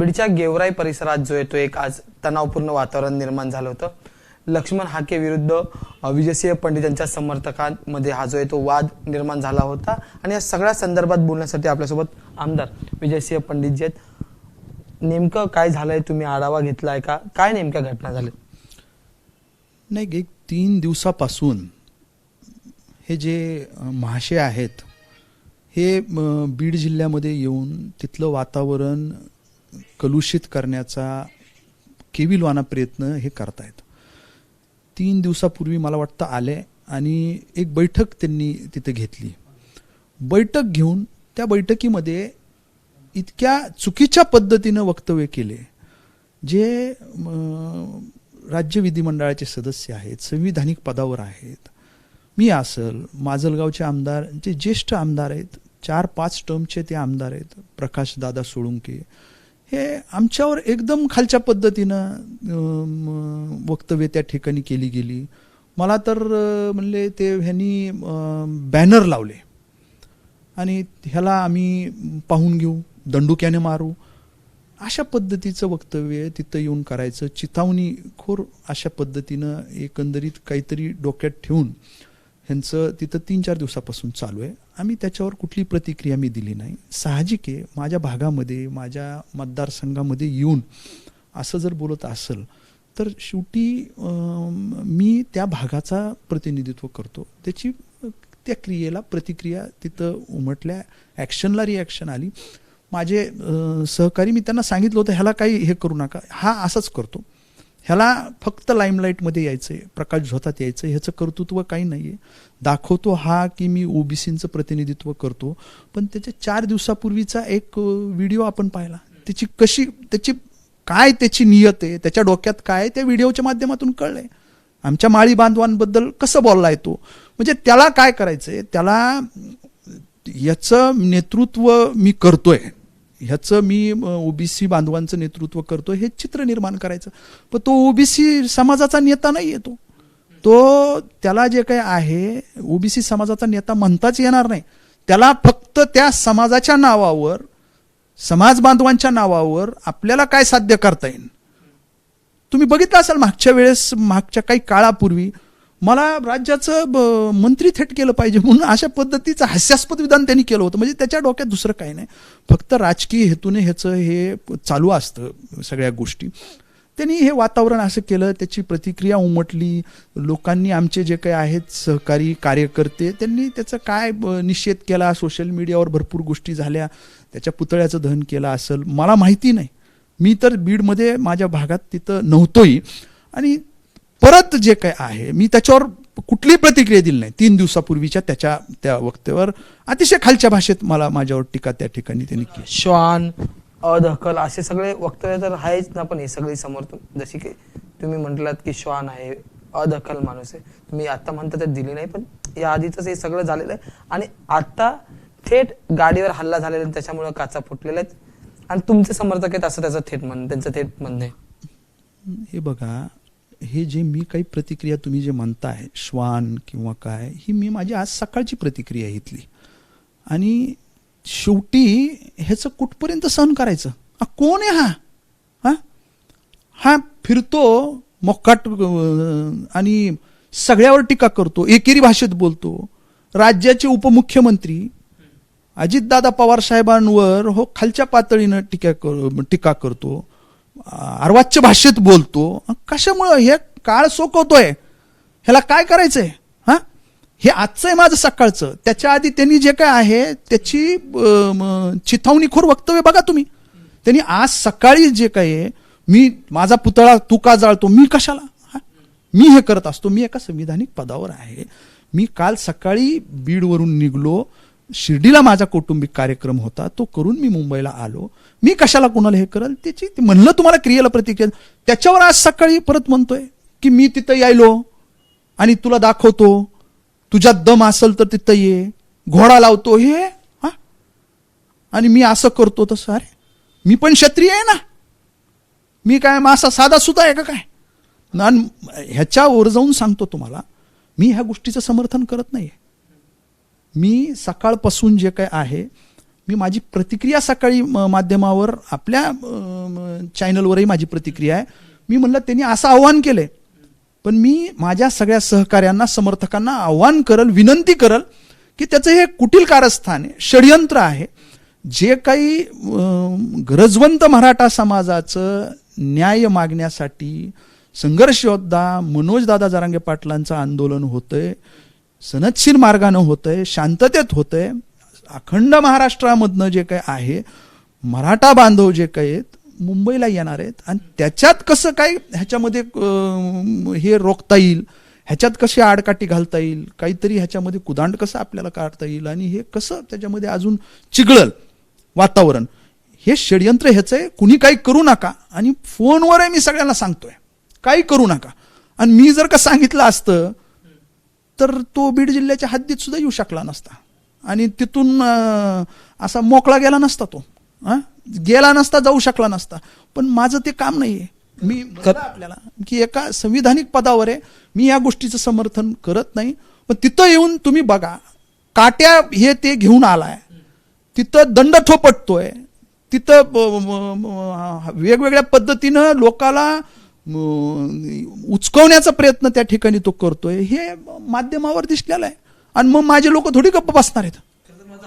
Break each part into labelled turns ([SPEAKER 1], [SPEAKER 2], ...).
[SPEAKER 1] बीडच्या गेवराई परिसरात जो आहे तो एक आज तणावपूर्ण वातावरण निर्माण झालं होतं. लक्ष्मण हाके विरुद्ध विजयसिंह पंडित यांच्या समर्थकांमध्ये हा जो आहे तो वाद निर्माण झाला होता. आणि या सगळ्या संदर्भात बोलण्यासाठी आपल्यासोबत आमदार विजयसिंह पंडित जे आहेत. नेमकं काय झालंय तुम्ही आढावा घेतलाय का? काय नेमक्या घटना झाल्या?
[SPEAKER 2] नाही एक तीन दिवसापासून हे जे महाशय आहेत हे बीड जिल्ह्यामध्ये येऊन तिथलं वातावरण कलुषित करण्याचा केविलवाना प्रयत्न हे करतायत. तीन दिवसापूर्वी मला वाटतं आले आणि एक बैठक त्यांनी तिथे घेतली. बैठक घेऊन त्या बैठकीमध्ये इतक्या चुकीच्या पद्धतीनं वक्तव्य केले जे राज्य विधिमंडळाचे सदस्य आहेत संविधानिक पदावर आहेत. मी असल माजलगावचे आमदार जे ज्येष्ठ आमदार आहेत चार पाच टर्मचे ते आमदार आहेत प्रकाश दादा सोळुंके हे आमच्यावर एकदम खालच्या पद्धतीनं वक्तव्य त्या ठिकाणी केली गेली. मला तर म्हणले ते ह्यांनी बॅनर लावले. आणि ह्याला आम्ही पाहून घेऊ दंडुक्याने मारू. अशा पद्धतीचं वक्तव्य तिथं येऊन करायचं. चितावणीखोर अशा पद्धतीनं एकंदरीत काहीतरी डोक्यात ठेवून ह्यांचं तिथं तीन चार दिवसापासून चालू आहे. आम्ही त्याच्यावर कुठली प्रतिक्रिया मी दिली नाही. साहजिक आहे माझ्या भागामध्ये माझ्या मतदारसंघामध्ये येऊन असं जर बोलत असेल तर शेवटी मी त्या भागाचा प्रतिनिधित्व करतो. त्याची त्या क्रियेला प्रतिक्रिया तिथं उमटल्या ॲक्शनला रिॲक्शन आली. माझे सहकारी मी त्यांना सांगितलं होतं ह्याला काही हे करू नका. हा असंच करतो. ह्याला फक्त लाईमलाईटमध्ये यायचं आहे प्रकाश झोतात यायचं ह्याचं कर्तृत्व काही नाही आहे दाखवतो हा की मी ओबीसीचं प्रतिनिधित्व करतो. पण त्याच्या चार दिवसापूर्वीचा एक व्हिडिओ आपण पाहिला. त्याची कशी त्याची काय त्याची नियत आहे त्याच्या डोक्यात काय आहे, त्या व्हिडिओच्या माध्यमातून कळलंय. आमच्या माळी बांधवांबद्दल कसं बोललाय तो? म्हणजे त्याला काय करायचंय? त्याला याचं नेतृत्व मी करतोय. ह्याचं मी ओबीसी बांधवांचं नेतृत्व करतोय हे चित्र निर्माण करायचं. पण तो ओबीसी समाजाचा नेता नाही येतो तो त्याला जे काही आहे ओबीसी समाजाचा नेता म्हणताच येणार नाही. त्याला फक्त त्या समाजाच्या नावावर समाज बांधवांच्या नावावर आपल्याला काय साध्य करता येईल? तुम्ही बघितलं असाल मागच्या वेळेस मागच्या काही काळापूर्वी मला राज्याचं ब- मंत्री थेट केलं पाहिजे म्हणून अशा पद्धतीचं हास्यास्पद विधान त्यांनी केलं होतं. म्हणजे त्याच्या डोक्यात दुसरं काही नाही. फक्त राजकीय हेतूने ह्याचं हे चालू असतं सगळ्या गोष्टी. त्यांनी हे वातावरण असं केलं त्याची प्रतिक्रिया उमटली. लोकांनी आमचे जे काही आहेत सहकारी कार्यकर्ते त्यांनी त्याचं काय ब- निषेध केला? सोशल मीडियावर भरपूर गोष्टी झाल्या. त्याच्या पुतळ्याचं दहन केलं असेल. मला माहिती नाही. मी तर बीडमध्ये माझ्या भागात तिथं नव्हतोही. आणि परत जे काय आहे मी त्याच्यावर कुठलीही प्रतिक्रिया दिली नाही. तीन दिवसापूर्वीच्या त्याच्या त्या वक्तव्यावर अतिशय खालच्या भाषेत मला माझ्यावर टीका त्या ठिकाणी त्यांनी केली.
[SPEAKER 1] श्वान अदखल असे सगळे वक्तव्य तर आहेच ना पण हे सगळी समर्थन जशी की तुम्ही म्हटलात की श्वान आहे अदखल माणूस आहे. तुम्ही आता म्हणता तर दिली नाही पण या आधीच हे सगळं झालेलं आहे. आणि आता थेट गाडीवर हल्ला झालेला आहे त्याच्यामुळे काचा फुटलेल्या आहेत. आणि तुमचे समर्थक आहेत असं त्याचं थेट म्हणणं त्यांचं थेट म्हणणं आहे.
[SPEAKER 2] हे बघा हे जे मी काही प्रतिक्रिया तुम्ही जे म्हणताय श्वान किंवा काय ही मी माझी आज सकाळची प्रतिक्रिया इथली आणि शेवटी ह्याचं कुठपर्यंत सहन करायचं? हा कोण आहे हा? हा? हा फिरतो मोकाट आणि सगळ्यावर टीका करतो एकेरी भाषेत बोलतो. राज्याचे उपमुख्यमंत्री अजितदादा पवार साहेबांवर हो खालच्या पातळीनं टीका कर टीका करतो. अर्वाच्य भाषेत बोलतो. कशामुळं हे काळ सोकवतोय? ह्याला काय करायचंय? हा? हे आजचं आहे माझं सकाळचं. त्याच्या आधी त्यांनी जे काय आहे त्याची चिथावणीखोर वक्तव्य बघा तुम्ही. त्यांनी आज सकाळी जे काय आहे मी माझा पुतळा तू का जाळतो. मी कशाला? मी हे करत असतो. मी एका संविधानिक पदावर आहे. मी काल सकाळी बीडवरून निघलो. शिर्डीला माझा कौटुंबिक कार्यक्रम होता तो करून मी मुंबईला आलो. मी कशाला कुणाला हे करल? त्याची ते म्हणलं तुम्हाला क्रियेला प्रतिक्रिया त्याच्यावर आज सकाळी परत म्हणतोय की मी तिथं यायलो आणि तुला दाखवतो. तुझ्यात दम असेल तर तिथं ये. घोडा लावतो. हे हा? आणि मी असं करतो तसं. अरे मी पण क्षत्रिय आहे ना. मी काय मग असा साधा सुद्धा आहे का काय? ह्याच्यावर जाऊन सांगतो तुम्हाला मी ह्या गोष्टीचं समर्थन करत नाही मी सकाळपासून जे काय आहे मी माझी प्रतिक्रिया सकाळी माध्यमावर आपल्या चॅनलवरही माझी प्रतिक्रिया आहे. मी म्हणलं त्यांनी असं आव्हान केलंय. पण मी माझ्या सगळ्या सहकाऱ्यांना समर्थकांना आव्हान करल विनंती करल की त्याचं हे कुटील कारस्थान आहे षडयंत्र आहे. जे काही गरजवंत मराठा समाजाचं न्याय मागण्यासाठी संघर्ष योद्धा मनोजदादा जरांगे पाटलांचं आंदोलन होतंय सनदशीर मार्गानं होतंय शांततेत होतंय. अखंड महाराष्ट्रामधनं जे काही आहे मराठा बांधव जे काही आहेत मुंबईला येणार आहेत. आणि त्याच्यात कसं काय ह्याच्यामध्ये हे रोखता येईल? ह्याच्यात कशी आडकाठी घालता येईल? काहीतरी ह्याच्यामध्ये कुदांड कसं आपल्याला काढता येईल? आणि हे कसं त्याच्यामध्ये अजून चिघळल वातावरण? हे षडयंत्र ह्याचं आहे कुणी काही करू नका. आणि फोनवर आहे मी सगळ्यांना सांगतोय काही करू नका. आणि मी जर का सांगितलं असतं तर तो बीड जिल्ह्याच्या हद्दीत सुद्धा येऊ शकला नसता. आणि तिथून असा मोकळा गेला नसता तो. हा? गेला नसता जाऊ शकला नसता. पण माझं ते काम नाहीये. मी म्हणलं आपल्याला की एका संविधानिक पदावर आहे मी या गोष्टीचं समर्थन करत नाही. पण तिथं येऊन तुम्ही बघा काट्या हे ते घेऊन आलाय. तिथं दंड थोपटतोय. तिथं वेगवेगळ्या पद्धतीनं लोकाला म, उचकवण्याचा प्रयत्न त्या ठिकाणी तो करतोय. हे माध्यमावर दिसलेलं आहे. आणि मग माझे लोक थोडी गप्प बसणार आहेत.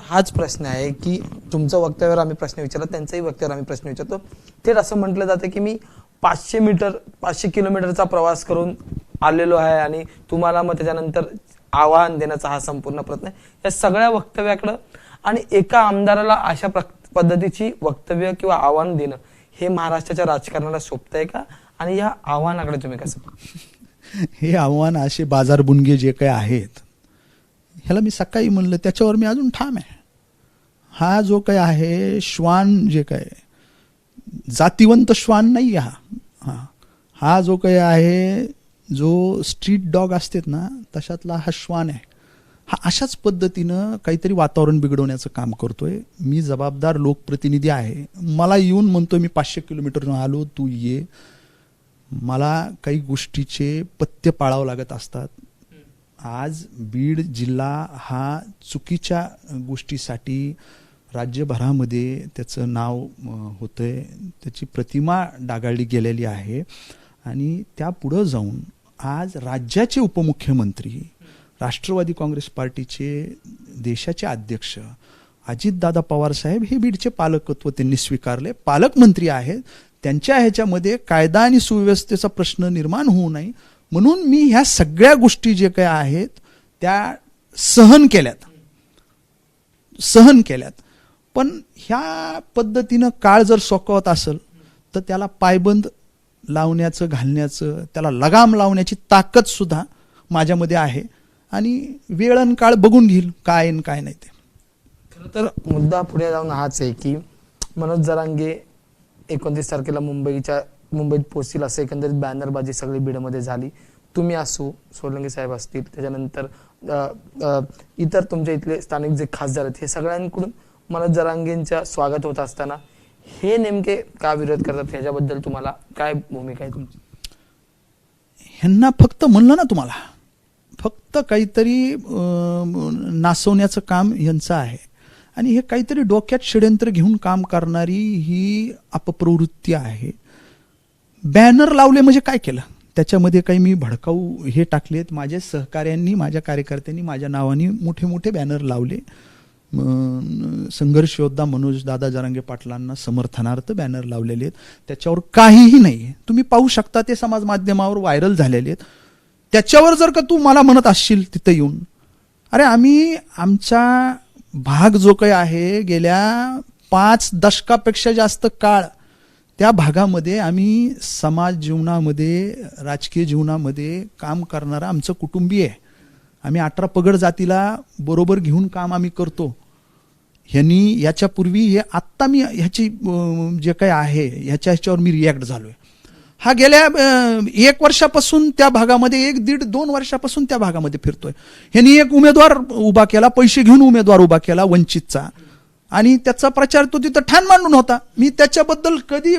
[SPEAKER 1] हाच प्रश्न आहे की तुमचं वक्तव्यावर आम्ही प्रश्न विचारला त्यांचाही वक्तव्यावर आम्ही प्रश्न विचारतो. थेट असं म्हटलं जातं की मी पाचशे मीटर पाचशे किलोमीटरचा प्रवास करून आलेलो आहे आणि तुम्हाला मग त्याच्यानंतर आव्हान देण्याचा हा संपूर्ण प्रयत्न आहे. या सगळ्या वक्तव्याकडं आणि एका आमदाराला अशा पद्धतीची वक्तव्य किंवा आव्हान देणं हे महाराष्ट्राच्या राजकारणाला सोपत आहे का? आणि या आव्हानाकडे तुम्ही कसं
[SPEAKER 2] हे आव्हान असे बाजारबुणगे जे काही आहेत ह्याला मी सकाळी म्हणलं त्याच्यावर मी अजून ठाम आहे. हा जो काय आहे श्वान जे काय जातिवंत श्वान नाही हा. हा. हा जो काही आहे जो स्ट्रीट डॉग असतात ना तशातला हा श्वान आहे. हा अशाच पद्धतीनं काहीतरी वातावरण बिघडवण्याचं काम करतोय. मी जबाबदार लोकप्रतिनिधी आहे. मला येऊन म्हणतोय मी पाचशे किलोमीटरनं आलो तू ये. मला काही गोष्टीचे पथ्य पाळावं लागत असतात. आज बीड जिल्हा हा चुकीच्या गोष्टीसाठी राज्यभरामध्ये त्याचं नाव होतं होतंय. त्याची प्रतिमा डागाळली गेलेली आहे. आणि त्या पुढं जाऊन आज राज्याचे उपमुख्यमंत्री राष्ट्रवादी काँग्रेस पार्टीचे देशाचे अध्यक्ष अजितदादा पवार साहेब हे बीडचे पालकत्व त्यांनी स्वीकारले. पालकमंत्री आहेत. त्यांच्या ह्याच्यामध्ये कायदा आणि सुव्यवस्थेचा प्रश्न निर्माण होऊ नये. म्हणून मी ह्या सगळ्या गोष्टी जे काय आहेत त्या सहन केल्यात. सहन केल्यात. पण ह्या पद्धतीनं काळ जर सोकवत असेल तर त्याला पायबंद लावण्याचं घालण्याचं त्याला लगाम लावण्याची ताकद सुद्धा माझ्यामध्ये आहे. आणि वेळ आणि काळ बघून घेईल काय आणि काय नाही ते.
[SPEAKER 1] खरं तर मुद्दा पुढे जाऊन हाच आहे की मनोज जरांगे एकोणतीस तारखेला मुंबईच्या मुंबईत पोहोचतील असं एकंदरीत बॅनरबाजी सगळी बीडमध्ये झाली. तुम्ही असू सोलंके साहेब असतील त्याच्यानंतर इतर तुमच्या इथले स्थानिक जे खासदार आहेत हे सगळ्यांकडून मनोज जरांगेंच्या स्वागत होत असताना हे नेमके का विरोध करतात ह्याच्याबद्दल तुम्हाला काय भूमिका आहे तुमची?
[SPEAKER 2] ह्यांना फक्त म्हणलं ना तुम्हाला फक्त काहीतरी नासवण्याचं काम यांचं आहे. आणि हे काहीतरी डोक्यात षडयंत्र घेऊन काम करणारी ही अपप्रवृत्ती आहे. बॅनर लावले म्हणजे काय केलं? त्याच्यामध्ये काही मी भडकाऊ हे टाकलेत. माझ्या सहकाऱ्यांनी माझ्या कार्यकर्त्यांनी माझ्या नावाने मोठे मोठे बॅनर लावले. संघर्ष योद्धा मनोज दादा जरांगे पाटलांना समर्थनार्थ बॅनर लावलेले आहेत. त्याच्यावर काहीही नाही आहे तुम्ही पाहू शकता ते समाज माध्यमावर व्हायरल झालेले आहेत. त्याच्यावर जर का तू मला म्हणत असशील तिथं येऊन अरे आम्ही आमच्या भाग जो काही आहे गेल्या पाच दशकापेक्षा जास्त काळ त्या भागामध्ये आम्ही समाज जीवनामध्ये राजकीय जीवनामध्ये काम करणारा आमचं कुटुंबीय आहे. आम्ही अठरा पगड जातीला बरोबर घेऊन काम आम्ही करतो. ह्यांनी याच्यापूर्वी हे आत्ता मी ह्याची जे काही आहे ह्याच्या ह्याच्यावर मी रिॲक्ट झालो आहे हा गेल्या एक वर्षापासून त्या भागामध्ये एक दीड दोन वर्षापासून त्या भागामध्ये फिरतोय. ह्यांनी एक उमेदवार उभा केला पैसे घेऊन उमेदवार उभा केला वंचितचा. आणि त्याचा प्रचार तो तिथं ठाण मांडून होता. मी त्याच्याबद्दल कधी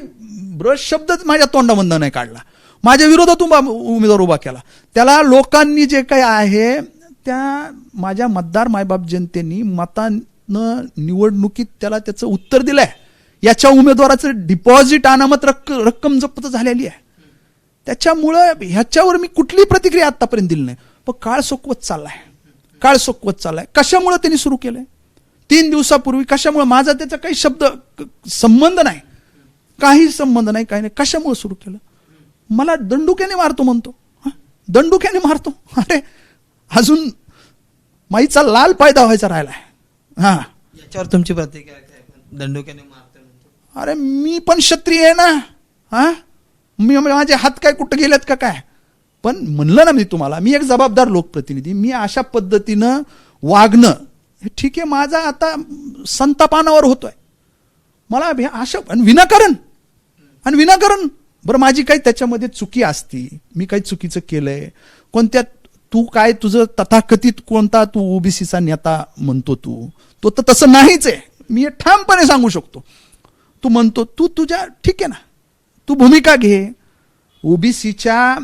[SPEAKER 2] ब्रश शब्दच माझ्या तोंडामधनं नाही काढला. माझ्या विरोधात उभा उमेदवार उभा केला. त्याला लोकांनी जे काही आहे त्या माझ्या मतदार मायबाप जनतेनी मतानं निवडणुकीत त्याला त्याचं उत्तर दिलंय. याच्या उमेदवाराचं डिपॉझिट अनामत रक्क रक्कम जप्त झालेली आहे. त्याच्यामुळं ह्याच्यावर मी कुठली प्रतिक्रिया आतापर्यंत दिली नाही. पण काळ सोकवत चाललाय. काळ सोकवत चाललाय. कशामुळं त्यांनी सुरू केलंय? तीन दिवसापूर्वी कशामुळे माझा त्याचा काही शब्द संबंध नाही? काही संबंध नाही काही नाही. कशामुळे सुरू केलं? मला दंडुक्याने मारतो म्हणतो. दंडुक्याने मारतो? अरे अजून माईचा लाल पायदा व्हायचा राहिलाय. हा.
[SPEAKER 1] याच्यावर तुमची प्रतिक्रिया दंडुक्याने
[SPEAKER 2] अरे मी पण क्षत्रिय आहे ना. हा? मी माझे हात काय कुठं गेलेत का काय? पण म्हणलं ना मी तुम्हाला मी एक जबाबदार लोकप्रतिनिधी मी अशा पद्धतीनं वागणं हे ठीक आहे माझा आता संतापानावर होतोय. मला भे- अशा आणि विनाकारण आणि विनाकारण बरं माझी काही त्याच्यामध्ये चुकी असती मी काही चुकीचं केलंय. कोणत्या तू काय तुझं तथाकथित कोणता तू ओबीसीचा नेता म्हणतो तू तो तर तसं नाहीच आहे. मी हे ठामपणे सांगू शकतो. तू म्हणतो तू तुझ्या ठीक आहे ना. तू भूमिका घे. ओबीसीच्या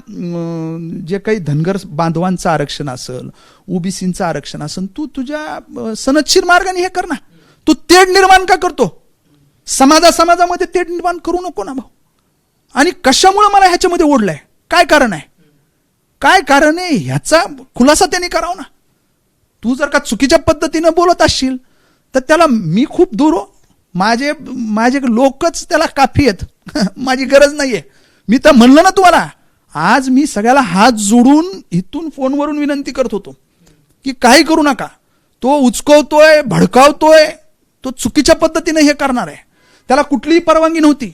[SPEAKER 2] जे काही धनगर बांधवांचं आरक्षण असेल ओबीसीचं आरक्षण असेल तू तुझ्या सनदशीर मार्गाने हे कर ना. तू तेढ निर्माण का करतो? समाजा समाजामध्ये तेढ निर्माण करू नको ना भाऊ. आणि कशामुळे मला ह्याच्यामध्ये ओढलंय? काय कारण आहे? काय कारण आहे? ह्याचा खुलासा त्यांनी करावा ना. तू जर का चुकीच्या पद्धतीनं बोलत असशील तर त्याला मी खूप दूर हो. माझे माझे लोकच त्याला काफी आहेत. माझी गरज नाही आहे मी तर म्हणलं ना तुम्हाला आज मी सगळ्याला हात जोडून इथून फोनवरून विनंती करत होतो की काही करू नका. तो उचकवतोय भडकावतोय तो चुकीच्या पद्धतीने हे करणार आहे. त्याला कुठलीही परवानगी नव्हती.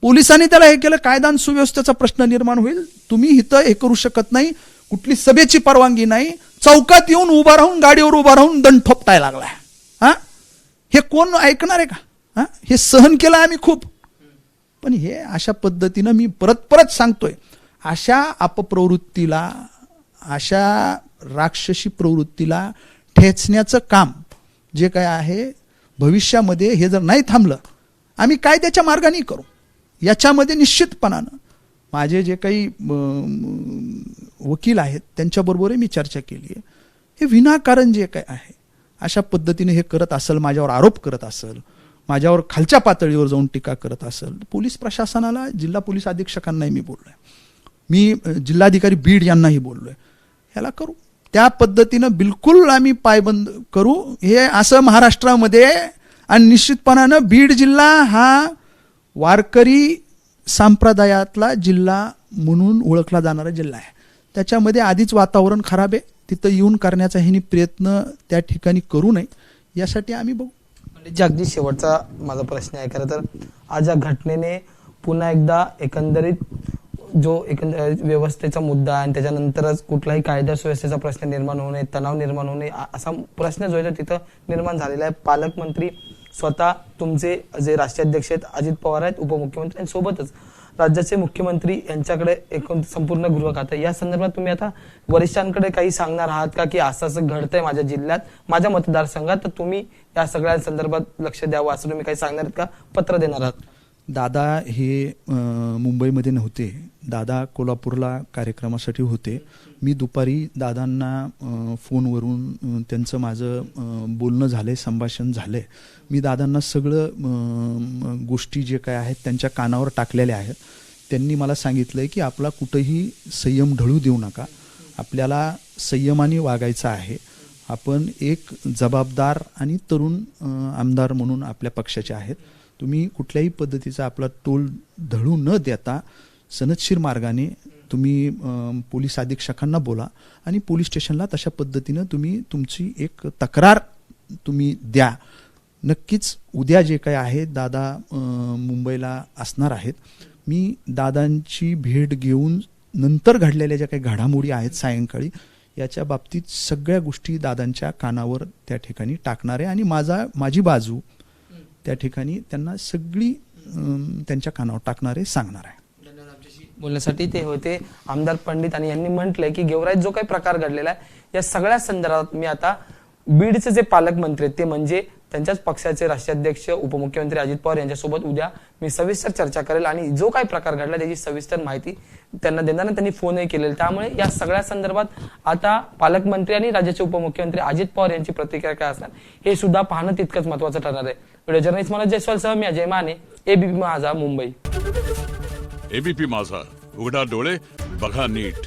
[SPEAKER 2] पोलिसांनी त्याला हे केलं कायदा सुव्यवस्थेचा प्रश्न निर्माण होईल. तुम्ही इथं हे करू शकत नाही कुठली सभेची परवानगी नाही. चौकात येऊन उभा राहून गाडीवर उभा राहून दंड ठोपताय लागलाय. हा? हे कोण ऐकणार आहे का? हां? हे सहन केलं आम्ही खूप. पण हे अशा पद्धतीनं मी परत परत सांगतोय. अशा अपप्रवृत्तीला अशा राक्षसी प्रवृत्तीला ठेचण्याचं काम जे काय आहे भविष्यामध्ये हे जर नाही थांबलं आम्ही कायद्याच्या मार्गाने करू. याच्यामध्ये निश्चितपणानं माझे जे काही वकील आहेत त्यांच्याबरोबरही मी चर्चा केली आहे. हे विनाकारण जे काय आहे अशा पद्धतीने हे करत असेल माझ्यावर आरोप करत असेल माझ्यावर खालच्या पातळीवर जाऊन टीका करत असेल पोलीस प्रशासनाला जिल्हा पोलीस अधीक्षकांनाही मी बोललोय. मी जिल्हाधिकारी बीड यांनाही बोललोय. ह्याला करू. त्या पद्धतीनं बिलकुल आम्ही पायबंद करू. हे असं महाराष्ट्रामध्ये आणि निश्चितपणानं बीड जिल्हा हा वारकरी संप्रदायातला जिल्हा म्हणून ओळखला जाणारा जिल्हा आहे. त्याच्यामध्ये आधीच वातावरण खराब आहे. तिथं येऊन करण्याचा ह्यांनी प्रयत्न त्या ठिकाणी करू नये. यासाठी आम्ही बघू.
[SPEAKER 1] म्हणजे अगदी शेवटचा माझा प्रश्न आहे खरं तर आज या घटनेने पुन्हा एकदा एकंदरीत जो एकंदरीत व्यवस्थेचा मुद्दा आहे आणि त्याच्यानंतरच कुठलाही कायदा सुव्यवस्थेचा प्रश्न निर्माण होऊ नये तणाव निर्माण होऊ नये असा प्रश्न जो आहे तो तिथं निर्माण झालेला आहे. पालकमंत्री स्वतः तुमचे जे राष्ट्रीय अध्यक्ष आहेत अजित पवार आहेत उपमुख्यमंत्री आणि सोबतच राज्याचे मुख्यमंत्री यांच्याकडे एकूण संपूर्ण गृह खातं या संदर्भात तुम्ही आता वरिष्ठांकडे काही सांगणार आहात का की असं असं घडतंय माझ्या जिल्ह्यात माझ्या मतदारसंघात? तर तुम्ही या सगळ्या संदर्भात लक्ष द्यावं असं तुम्ही काही सांगणार का? पत्र देणार आहात.
[SPEAKER 2] दादा हे मुंबईमध्ये नव्हते. दादा कोल्हापूरला कार्यक्रमासाठी होते. मी दुपारी दादांना फोनवरून त्यांचं माझं बोलणं झालं आहे संभाषण झालं आहे मी दादांना सगळं गोष्टी जे काय आहेत त्यांच्या कानावर टाकलेल्या आहेत. त्यांनी मला सांगितलं आहे की आपला कुठंही संयम ढळू देऊ नका. आपल्याला संयमाने वागायचं आहे. आपण एक जबाबदार आणि तरुण आमदार म्हणून आपल्या पक्षाचे आहेत. तुम्ही कुठल्याही पद्धतीचा आपला टोल धळू न देता सनदशीर मार्गाने तुम्ही पोलीस अधीक्षकांना बोला आणि पोलीस स्टेशनला तशा पद्धतीनं तुम्ही तुमची एक तक्रार तुम्ही द्या. नक्कीच उद्या जे काही आहे दादा मुंबईला असणार आहेत. मी दादांची भेट घेऊन नंतर घडलेल्या ज्या काही घडामोडी आहेत सायंकाळी याच्या बाबतीत सगळ्या गोष्टी दादांच्या कानावर त्या ठिकाणी टाकणार आहे. आणि माझा माझी बाजू त्या ठिकाणी त्यांना सगळी त्यांच्या कानावर टाकणारे सांगणार आहे.
[SPEAKER 1] बोलण्यासाठी. ते होते आमदार पंडित आणि यांनी म्हटलंय की गेवराईत जो काही प्रकार घडलेला आहे या सगळ्या संदर्भात मी आता बीडचे जे पालकमंत्री आहेत ते म्हणजे त्यांच्याच पक्षाचे राष्ट्राध्यक्ष उपमुख्यमंत्री अजित पवार यांच्यासोबत उद्या मी सविस्तर चर्चा करेल आणि जो काही प्रकार घडला त्याची सविस्तर माहिती त्यांना देताना त्यांनी फोनही केलेला त्यामुळे या सगळ्या संदर्भात आता पालकमंत्री आणि राज्याचे उपमुख्यमंत्री अजित पवार यांची प्रतिक्रिया काय असणार हे सुद्धा पाहणं तितकंच महत्वाचं ठरणार आहे. व्हिडिओ जर्नलिस्ट मनोज जयस्वाल सह मी अजय माने एबीपी माझा मुंबई.
[SPEAKER 3] एबीपी माझा. उघडा डोळे बघा नीट.